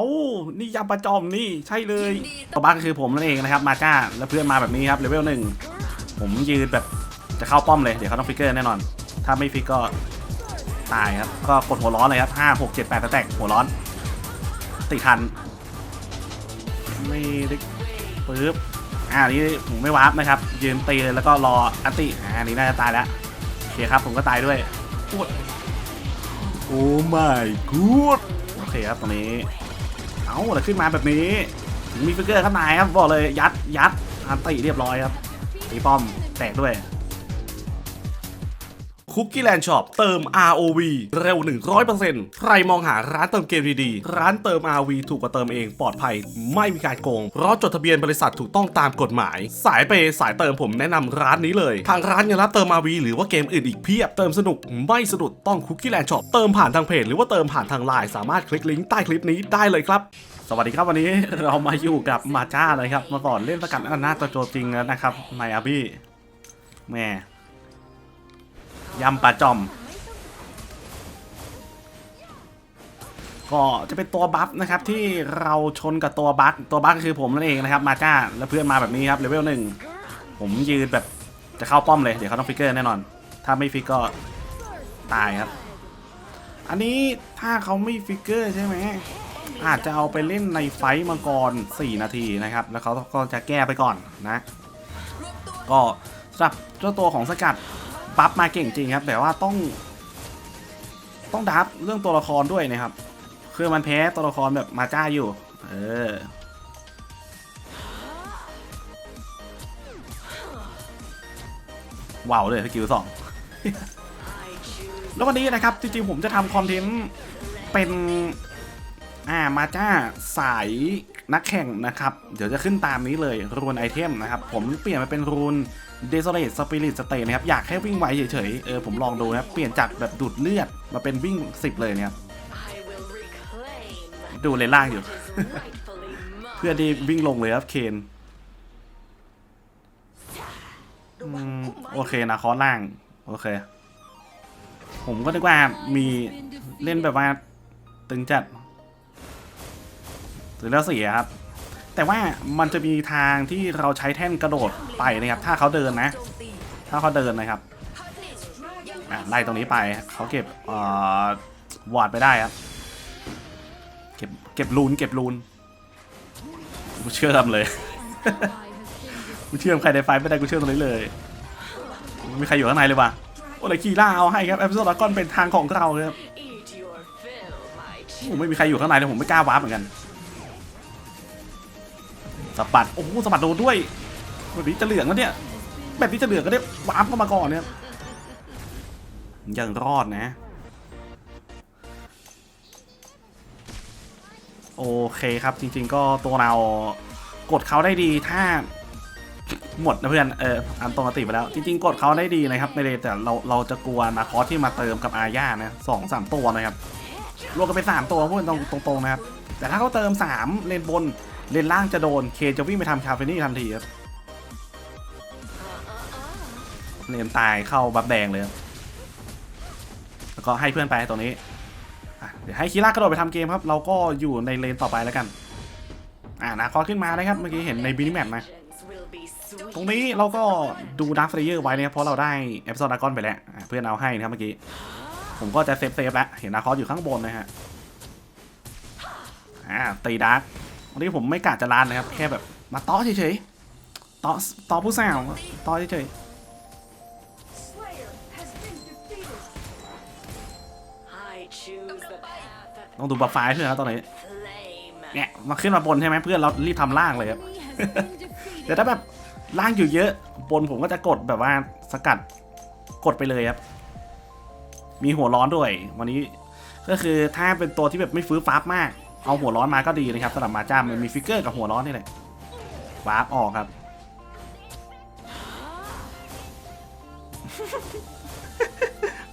านี่ยำประจอมนี่ใช่เลยตัวบัคก็คือผมนั่นเองนะครับมาจ้าแล้วเพื่อนมาแบบนี้ครับเลเวลหนึ่งผมยืนแบบจะเข้าป้อมเลยเดี๋ยวเขาต้องฟิกเกอร์แน่นอน ถ้าไม่ฟิกก็ตายครับ ก็กดหัวร้อนเลยครับห้าหกเจ็ดแปดแตกหัวร้อน ติดทัน ไม่ได้ปึ๊บอ่าอันนี้ผมไม่วาร์ปนะครับ ยืนตีเลยแล้วก็รออันติอ่าอันนี้น่าจะตายแล้วโอเคครับ ผมก็ตายด้วยโอ้ยโอ้ my god โอเคครับตรงนี้ เอาแต่ขึ้นมาแบบนี้มีฟิกเกอร์ข้างในครับบอกเลยยัดยัดอันตีเรียบร้อยครับตีป้อมแตกด้วย คุกกี้แลนด์ช็อปเติม ROV เร็ว 100%ใครมองหาร้านเติมเกมดีๆ ร้านเติม ROV ถูกกว่าเติมเองปลอดภัย ไม่มีการโกง เพราะจดทะเบียนบริษัทถูกต้องตามกฎหมาย สายเปย์สายเติมผมแนะนำร้านนี้เลย ทางร้านยังรับเติม ROV หรือว่าเกมอื่นอีกเพียบเติมสนุกไม่สะดุดต้องคุกกี้แลนด์ช็อปเติมผ่านทางเพจหรือว่าเติมผ่านทางไลน์สามารถคลิกลิงก์ใต้คลิปนี้ได้เลยครับสวัสดีครับวันนี้เรามาอยู่กับมาจ้าเลยครับ มาสอนเล่นสกัดอนาตัวโจจริงแล้วนะครับไมอาบี้แม่ ยำปลาจอม ก็จะเป็นตัวบัฟนะครับที่เราชนกับตัวบัคตัวบัคคือผมนั่นเองนะครับมาจ้าแล้วเพื่อนมาแบบนี้ครับเลเวลหนึ่งผมยืนแบบจะเข้าป้อมเลยเดี๋ยวเขาต้องฟิกเกอร์แน่นอน ถ้าไม่ฟิกก็ตายครับ อันนี้ถ้าเขาไม่ฟิกเกอร์ใช่ไหมอาจจะเอาไปเล่นในไฟต์มังกร 4 นาทีนะครับ แล้วเขาก็จะแก้ไปก่อนนะ ก็สำหรับเจ้าตัวของสกัด บัฟมาเก่งจริงครับ แต่ว่าต้อง ต้องดับเรื่องตัวละครด้วยนะครับ คือมันแพ้ตัวละครแบบมาจ้าอยู่ เออว้าวเลยสกิลสองแล้ววันนี้นะครับ จริงๆ ผมจะทำคอนเทนต์เป็นอ่ามาจ้าสายนักแข่งนะครับ เดี๋ยวจะขึ้นตามนี้เลยรูนไอเทมนะครับ ผมเปลี่ยนมาเป็นรูน Desolate Spirit Stay นะครับ อยากแค่วิ่งไวเฉยๆ เออผมลองดูนะครับ เปลี่ยนจากแบบดูดเลือดมาเป็นวิ่ง 10 เลยเนี่ยครับ ดูเลยล่างอยู่ เพื่อที่วิ่งลงเลยครับเคนโอเคนะคอสล่าง โอเค ผมก็นึกว่ามีเล่นแบบว่า ตึงจัดหรือแล้วเสียครับ แต่ว่ามันจะมีทางที่เราใช้แท่นกระโดดไปนะครับ ถ้าเขาเดินนะ ถ้าเขาเดินนะครับไล่ตรงนี้ไปเขาเก็บวอดไปได้ครับ เก็บเก็บรูนเก็บรูนกูเชื่อมเลยกูเชื่อมใครในไฟไม่ได้กูเชื่อมตรงนี้เลยไม่มีใครอยู่ข้างในเลยว่ะโอ้เลยคีล่าเอาให้ครับแอปโซดากอนเป็นทางของเราเลยครับ Eat your fill, my ผมไม่มีใครอยู่ข้างในเลยผมไม่กล้าวาร์ปเหมือนกัน สะบัดโอ้โหสะบัดโดนด้วยแบบนี้จะเหลืองแล้วเนี่ยแบบนี้จะเหลืองก็ได้วาร์ปเข้ามาก่อนเนี่ยยังรอดนะ โอเคครับจริง ๆ ก็ตัวเรากดเขาได้ดีถ้าหมดนะเพื่อน เอออันตรงติไปแล้ว จริง ๆ กดเขาได้ดีนะครับในเลนแต่เราเราจะกลัวนาคอสที่มาเติมกับอาญานะสองสามตัวนะครับ รวมกันเป็นสามตัวพูดตรงตรงๆนะครับ แต่ถ้าเขาเติมสามเลนบน เลนล่างจะโดน เคจะวิ่งไปทำคาเฟนี่ทันทีครับเลนตายเข้าบัฟแดงเลยแล้วก็ให้เพื่อนไปตรงนี้เดี๋ยวให้คีร่ากระโดดไปทำเกมครับ เราก็อยู่ในเลนต่อไปแล้วกัน อ่านาคอขึ้นมานะครับ เมื่อกี้เห็นในบินิแมปนะ actions will be ตรงนี้เราก็ดูดักเฟรเยอร์ไว้นะครับเพราะเราได้เอฟซอนดากอนไปแล้ว เพื่อนเอาให้นะครับเมื่อกี้ ผมก็จะเซฟเซฟแล้ว เห็นนาคอสอยู่ข้างบนนะฮะ อ่าตีดัก วันนี้ผมไม่กะจะลานนะครับ แค่แบบมาต้อเฉยๆต้อต้อผู้สาวต้อเฉยๆต้องดูบัฟไฟเพื่อนครับตอนนี้เนี่ยมาขึ้นมาบนใช่ไหมเพื่อนเรารีบทำล่างเลยครับแต่ถ้าแบบล่างอยู่เยอะบนผมก็จะกดแบบว่าสกัดกดไปเลยครับ มีหัวร้อนด้วย วันนี้ก็คือถ้าเป็นตัวที่แบบไม่ฟื้นฟ้ามาก เอาหัวร้อนมาก็ดีนะครับสำหรับมาจ้ามันมีฟิกเกอร์กับหัวร้อนนี่แหละวาร์ปออกครับ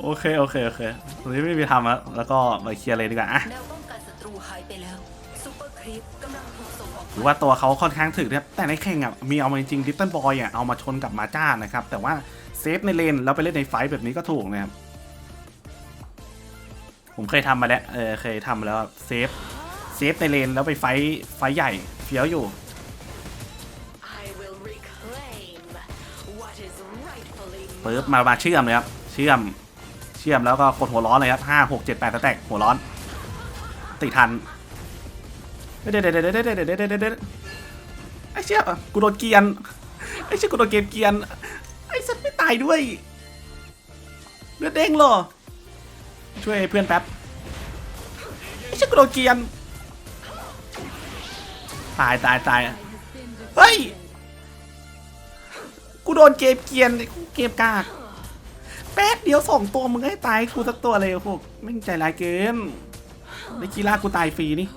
โอเค โอเค โอเควันนี้ไม่มีทำแล้วแล้วก็มาเคลียร์เลยดีกว่าอะแนวป้องกันศัตรูหายไปแล้วซูเปอร์ครีปกำลังถูกส่งออกหรือว่าตัวเขาค่อนข้างถึกนะครับแต่ในแข่งอะมีเอามาจริงดิตเติ้ลบอยอะเอามาชนกับมาจ้านะครับ แต่ว่าเซฟในเลนแล้วไปเล่นในไฟท์แบบนี้ก็ถูกนะครับผมเคยทำมาแล้วเออเคยทำมาแล้วเซฟ เซฟในเลนแล้วไปไฟไฟใหญ่เฟี้ยวอยู่เปึ๊บมามาเชื่อมเลยครับ เชื่อม เชื่อมแล้วก็กดหัวร้อนเลยครับห้าหกเจ็ดแปดแตกหัวร้อน ติทันเด็ดเด็ดเด็ดเด็ดเด็ดเด็ดไอ้เชี่ยกูโดนเกียน ไอ้เชี่ยกูโดนเกมเกียน ไอ้สัตว์ไม่ตายด้วยเลือดเด้งเหรอ ช่วยเพื่อนแป๊บ ไอ้เชี่ยกูโดนเกียน ตายตายตายเฮ้ย กูโดนเกมเกียนกูเกมกากแป๊บเดียวสองตัวมึงให้ตายกูสักตัวเลยพวกไม่ใจร้ายเกินในกีฬากูตายฟรีนี่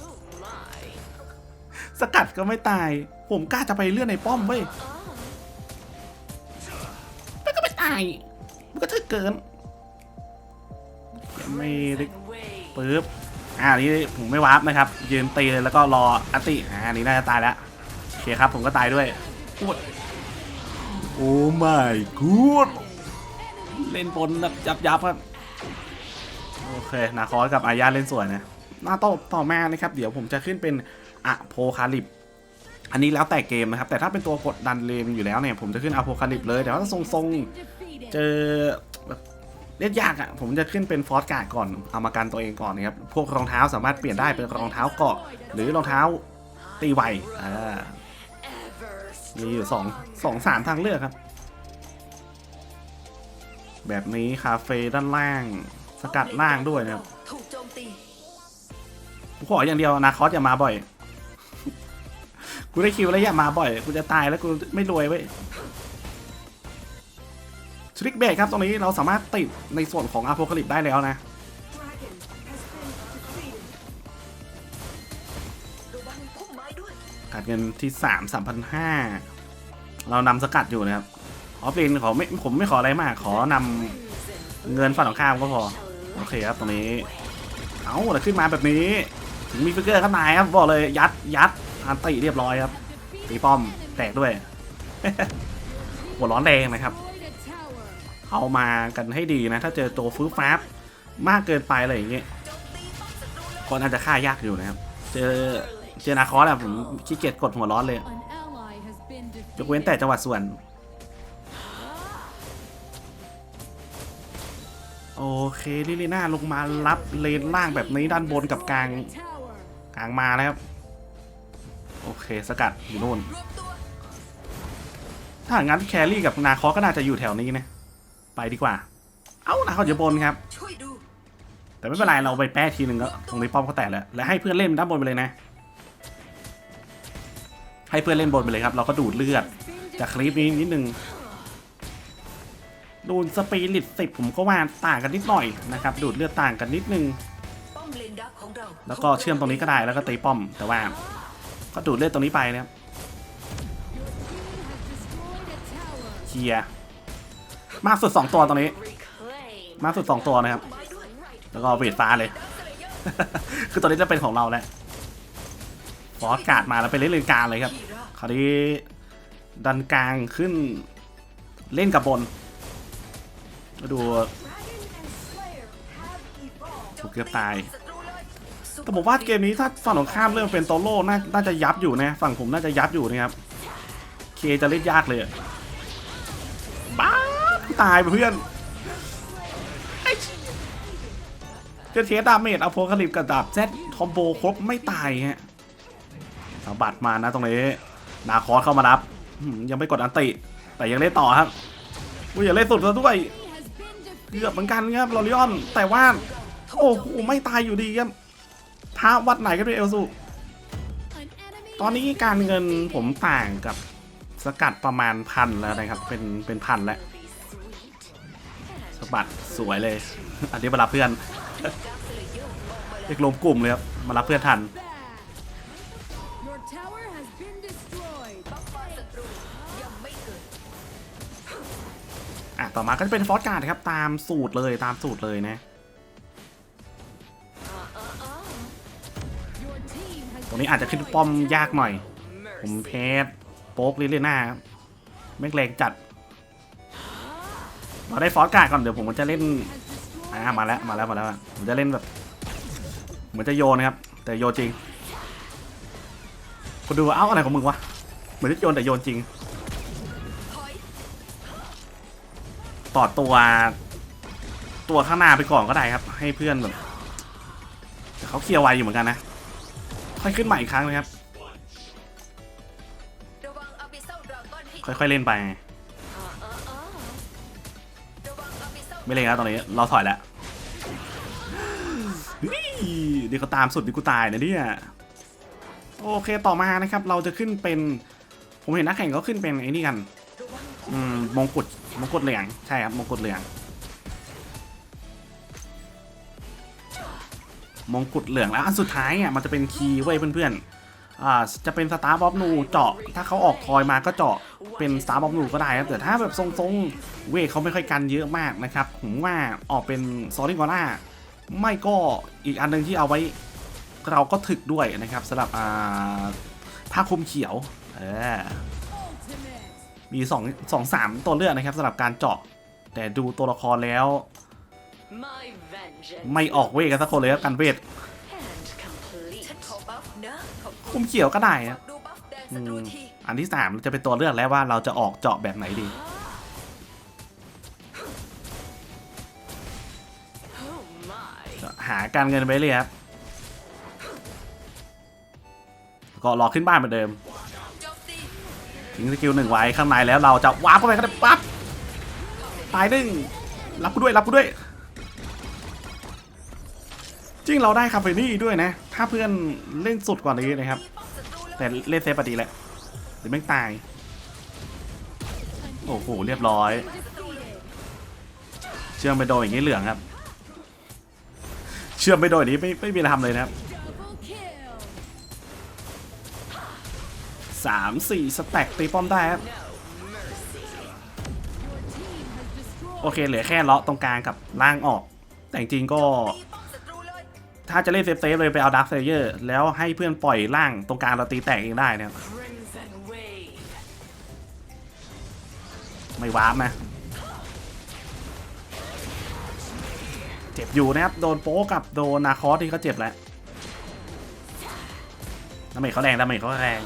สกัดก็ไม่ตาย ผมกล้าจะไปเลื่อนในป้อมเว้ยมันก็ไม่ตาย มันก็เถื่อเกินไม่ได้ปึ๊บ อ่าอันนี้ผมไม่วาร์ปนะครับ ยืนตีเลยแล้วก็รออันติอ่าอันนี้น่าจะตายแล้วโอเคครับผมก็ตายด้วยพูดโอ้ my god เล่นบนแบบยับยับๆครับโอเคนาคอสกับอาญาเล่นสวยนะหน้าต่อต่อมานะครับ เดี๋ยวผมจะขึ้นเป็นอะโพคาลิปอันนี้แล้วแต่เกมนะครับ แต่ถ้าเป็นตัวกดดันเลนอยู่แล้วเนี่ย ผมจะขึ้นอะโพคาลิปเลย แต่ว่าถ้าทรงๆเจอแบบ เล่นยากอะ่ะผมจะขึ้นเป็นฟอสการ์ดก่อนเอามากันตัวเองก่อนนะครับพวกรองเท้าสามารถเปลี่ยนได้เป็นรองเท้าเกาะ หรือรองเท้าตีไวอ่ามีอยู่สองสองสามทางเลือกครับ แบบนี้คาเฟ่ด้านล่าง สกัดล่างด้วยนะครับกูขออย่างเดียวนาคอสอย่ามาบ่อย กูได้คิวแล้วอย่ามาบ่อย กูจะตายแล้วกูไม่รวยเว้ย ทริกเบรกครับตรงนี้เราสามารถติดในส่วนของอาโพคาลิปได้แล้วนะระวังพุ่มไม้ด้วยกัดเงินที่สามสามพันห้าเรานำสกัดอยู่นะครับออฟเลนขอไม่ผมไม่ขออะไรมาก ขอนำเงินฝั่งตรงข้ามก็พอ โอเคครับตรงนี้ เอาแต่ขึ้นมาแบบนี้ ถึงมีฟิกเกอร์ข้างในครับ บอกเลยยัดยัดอันติเรียบร้อยครับตีป้อมแตกด้วย หัวร้อนแรงนะครับ เอามากันให้ดีนะ ถ้าเจอตัวฟื้ฟ้าบมากเกินไปอะไรอย่างเงี้ยก็น่าจะฆ่ายากอยู่นะครับ เจอเจอนาคอสอะผมขี้เกียจกดหัวร้อนเลยยกเว้นแต่จังหวัดส่วน โอเคลิลิน่าลงมารับเลนล่างแบบนี้ด้านบนกับกลางกลางมาแล้วครับ โอเคสกัดอยู่นู่นถ้างั้นแครี่กับนาคอก็น่าจะอยู่แถวนี้นะ ไปดีกว่า เอ้านาคอสอยู่บนครับ แต่ไม่เป็นไรเราไปแป้ทีหนึ่งก็ตรงนี้ป้อมเขาแตกแล้ว และให้เพื่อนเล่นด้านบนไปเลยนะ ให้เพื่อนเล่นบนไปเลยครับ เราก็ดูดเลือด จากคลิปนี้นิดนึงดูดสปีริตสิบผมก็ว่าต่างกันนิดหน่อยนะครับ ดูดเลือดต่างกันนิดนึงป้อมเลนดักของแล้วก็เชื่อมตรงนี้ก็ได้แล้วก็ตีป้อม แต่ว่า ก็ดูดเลือดตรงนี้ไปนะครับเคลียร์ มากสุดสองตัวตรงนี้ reclaim มากสุดสองตัวนะครับไม้ด้วยแล้วก็เวทฟ้าเลย คือตอนนี้จะเป็นของเราแล้วฟอสการ์ดมาแล้วไปเล่นเลนกลางเลยครับขี่ราบคราวนี้ดันกลางขึ้นเล่นกับบนมาดูถูกเกือบตายศัตรูเลยแต่ผมว่าเกมนี้ถ้าฝั่งของข้ามเริ่มเป็นโตโร่น่าน่าจะยับอยู่นะ ฝั่งผมน่าจะยับอยู่นะครับ เคจะเล่นยากเลยอะบ้า ตายไปเพื่อนเจะเทสดาเมจเอาโพคาลิปกับดาบแซดคอมโบครบไม่ตายฮะสบัดมานะตรงนี้นาคอสเข้ามารับยังไม่กดอันติ แต่ยังเล่นต่อครับอย่าเล่นสุดซะด้วยเกือบเหมือนกันครับลอริออน แต่ว่า โอ้โหไม่ตายอยู่ดีครับท้าวัดไหนกันด้วยเอลซูตอนนี้การเงินผมต่างกับสกัดประมาณพันแล้วนะครับ เป็นเป็นพันแล้ว สะบัดสวยเลย อันนี้มารับเพื่อนเรียกลงกลุ่มเลยครับ มารับเพื่อนทัน Your tower has been destroyed. บัฟฟ้าศัตรูยังไม่เกิดอะ ต่อมาก็จะเป็นฟอสการ์ดครับ ตามสูตรเลยตามสูตรเลยนะ Your team has ตรงนี้อาจจะขึ้นป้อมยากหน่อย ผมเพสโป๊กลิเลน่าครับแม่งแรงจัด เราได้ฟอสการ์ดก่อนเดี๋ยวผมจะเล่นอ่ามาแล้วมาแล้วมาแล้วผมจะเล่นแบบเหมือนจะโยนนะครับ แต่โยนจริงกูดูเอ้าอะไรของมึงวะเหมือนจะโยนแต่โยนจริงต่อตัวตัวข้างหน้าไปก่อนก็ได้ครับ ให้เพื่อนแบบเขาเคลียร์ไวอยู่เหมือนกันนะค่อยขึ้นใหม่อีกครั้งนะครับ ค่อยๆเล่นไป ไม่เล่นแล้วตอนนี้เราถอยแล้วเฮ้ยเดี๋ยวเขาตามสุดดิกูตายนะเนี่ยโอเคต่อมานะครับ เราจะขึ้นเป็น ผมเห็นนักแข่งเขาขึ้นเป็นไอ้นี่กันอืมมงกุฎมงกุฎเหลืองใช่ครับมงกุฎเหลืองมงกุฎเหลืองแล้วอันสุดท้ายอะมันจะเป็นคีย์ไว้เพื่อนๆ อ่าจะเป็นสตาร์บ๊อ n นูเจาะ ถ้าเขาออกทอยมาก็เจาะเป็นสตาร์บ๊อ n นูก็ได้ครับแต่ถ้าแบบทรงๆ เวทเขาไม่ค่อยกันเยอะมากนะครับ ผมว่าออกเป็นซอริงกอล่าไม่ก็อีกอันหนึงที่เอาไว้เราก็ถึกด้วยนะครับสำหรับอ่าผ้าคลุมเขียวเออมีสองสองสามตัวเลือกนะครับสำหรับการเจาะ แต่ดูตัวละครแล้ว ไม่ออกเวทกันสักคนเลยครับกันเวท คุมเขียวก็ได้ฝาอะกดูบัฟแดงอืศัตรูมทีอันที่สามจะเป็นตัวเลือกแล้วว่าเราจะออกเจาะแบบไหนดี Oh my. หาการเงินไปเลยครับ ก็รอขึ้นบ้านเหมือนเดิมโจมตีทิ้งสกิลหนึ่งไว้ข้างในแล้วเราจะวาร์ปเข้าไปก็ได้ปั๊บตายหนึ่งรับกูด้วยรับกูด้วย จริงเราได้คาเฟนี่ด้วยนะ ถ้าเพื่อนเล่นสุดกว่านี้นะครับ แต่เล่นเซฟปดีแหละหรือแม่ตาย โอ้โห เรียบร้อย เชื่อมไปโดนอย่างนี้เหลืองครับ เชื่อมไปโดนอย่างนี้ไม่ไม่มีอะไรทำเลยนะครับสามสี่สแต็กตีป้อมได้ครับโอเคเหลือแค่เลาะตรงกลางกับล่างออก แต่จริงก็ ถ้าจะเล่นเซฟเซฟเลยไปเอาดักเซเยอร์แล้วให้เพื่อนปล่อยล่างตรงกลางเราตีแตกเองได้เนะครับ Crimson wave. ไม่วาร์ปนะ เจ็บอยู่นะครับ โดนโป๊กกับโดนนาคอสที่เขาเจ็บแล้วดาเมจเขาแรงดาเมจเขาแรง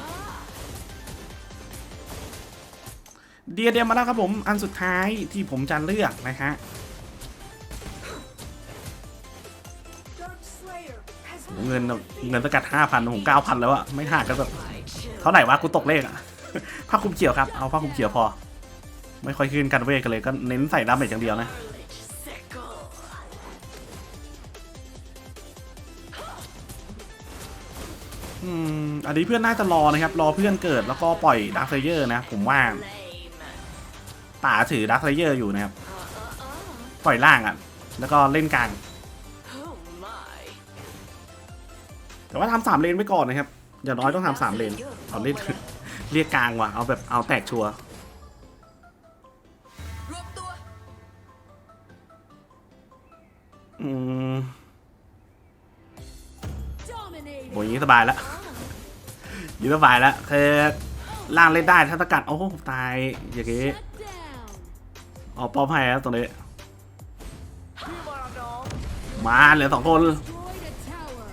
เดียเดียมาแล้วครับผมอันสุดท้ายที่ผมจะเลือกนะฮะ เงินเงินสกัด5,000ผม9,000แล้วอะไม่ห่างกันแบบเท่าไหร่วะกูตกเลขอะผ้าคลุมเขียวครับเอาผ้าคลุมเขียวพอ ไม่ค่อยขึ้นกันเวทกันเลยก็เน้นใส่ดาเมจอย่างเดียวนะอืมอันนี้เพื่อนน่าจะรอนะครับ รอเพื่อนเกิดแล้วก็ปล่อยดาร์คเลเยอร์นะ ผมว่าป่าถือดาร์คเลเยอร์อยู่นะครับ ปล่อยล่างอะ แล้วก็เล่นกลาง แต่ว่าทำสามเลนไว้ก่อนนะครับอย่างน้อยต้องทำสามเลนเอาเล่นเรียกกลางว่ะเอาแบบเอาแตกชัวร์รวมตัวอืม Dominating. โหอย่างนี้สบายแล้วอยิ่สบายแล้วคือล่างเล่นได้ถ้าสกัดโอ้โหตายอย่างงี้ Shut down. เอาป้อมให้แล้วตรงนี้ มาเหลือสองคน Destroyed a tower.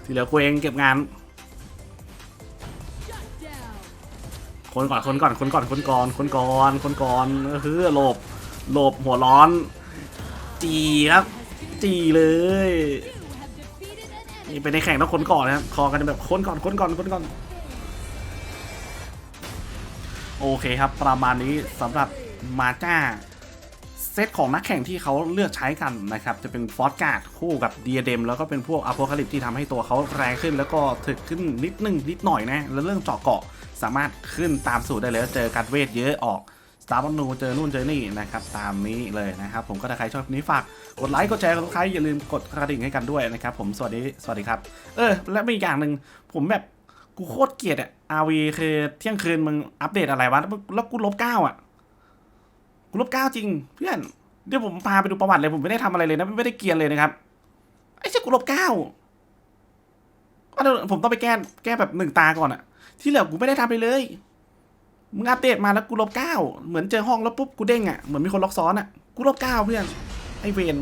ที่เหลือกูเองเก็บงาน คนก่อนคนก่อนคนก่อนคนก่อนคนก่อนคนก่อนเออคือหลบหลบหัวร้อน จีครับ จีเลยนี่เป็นในแข่งต้องคนก่อนนะครับคอกันแบบคนก่อนคนก่อนคนก่อนโอเคครับ ประมาณนี้สำหรับมาจ้า ซตของนักแข่งที่เขาเลือกใช้กันนะครับ จะเป็นฟอสการ์ดคู่กับเดียเดมแล้วก็เป็นพวกอ p o คาลิปที่ทำให้ตัวเขาแรงขึ้น แล้วก็ถึกขึ้นนิดนึงนิดหน่อยนะ แล้วเรื่องเจาะเกาะสามารถขึ้นตามสูตรได้เลยเจอการเวทเยอะออกสตาร์บันูเจอนู่นเจอนี่นะครับ ตามนี้เลยนะครับ ผมก็ถ้าใครชอบนี้ฝาก กดไลค์กดแชร์กดซับสไครต์อย่าลืมกดกระดิ่งให้กันด้วยนะครับ ผมสวัสดีสวัสดีครับ เออ และมีอย่างหนึ่งผมแบบกูโคตรเกลียดอะอาวีคือเที่ยงคืนมึงอัปเดตอะไรวะแล้วกูลบเก้าอะ กูลบเก้าจริง เพื่อนเดี๋ยวผมพาไปดูประวัติเลยผมไม่ได้ทำอะไรเลยนะไม่ได้เกียนเลยนะครับไอ้เจ้ากูลบเก้าผมต้องไปแก้แก้แบบหนึ่งตาก่อนอะที่เหลือกูไม่ได้ทำไปเลยมึงอัปเดตมาแล้วกูลบเก้าเหมือนเจอห้องแล้วปุ๊บกูเด้งอะเหมือนมีคนล็อกซ้อนอะกูลบเก้าเพื่อนไอ้เวน